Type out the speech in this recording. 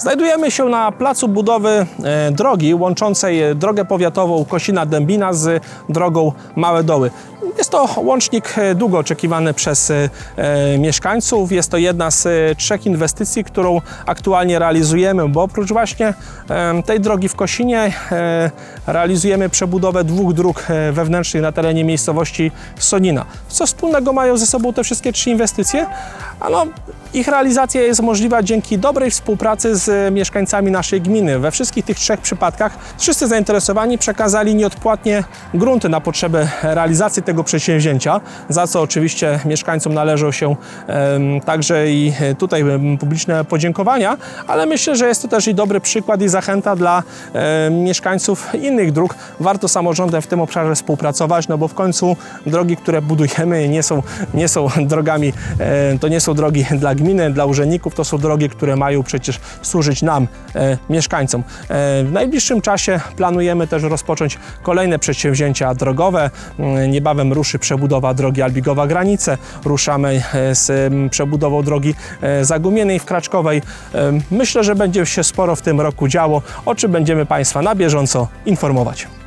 Znajdujemy się na placu budowy e, drogi łączącej e, drogę powiatową Kosina-Dębina z drogą Małe Doły. Jest to łącznik e, długo oczekiwany przez mieszkańców. Jest to jedna z trzech inwestycji, którą aktualnie realizujemy, bo oprócz właśnie tej drogi w Kosinie realizujemy przebudowę dwóch dróg wewnętrznych na terenie miejscowości Sonina. Co wspólnego mają ze sobą te wszystkie trzy inwestycje? Ano, ich realizacja jest możliwa dzięki dobrej współpracy z mieszkańcami naszej gminy. We wszystkich tych trzech przypadkach wszyscy zainteresowani przekazali nieodpłatnie grunty na potrzeby realizacji tego przedsięwzięcia, za co oczywiście mieszkańcom należą się także i tutaj publiczne podziękowania, ale myślę, że jest to też i dobry przykład i zachęta dla mieszkańców innych dróg. Warto samorządem w tym obszarze współpracować, no bo w końcu drogi, które budujemy nie są, nie są drogami, to nie są drogi dla gminy, dla urzędników, to są drogi, które mają przecież służyć nam, e, mieszkańcom. E, w najbliższym czasie planujemy też rozpocząć kolejne przedsięwzięcia drogowe. Mm, Niebawem ruszy przebudowa drogi Albigowa-Granice, ruszamy e, z em, przebudową drogi Zagumienej w Kraczkowej. Myślę, że będzie się sporo w tym roku działo, o czym będziemy Państwa na bieżąco informować.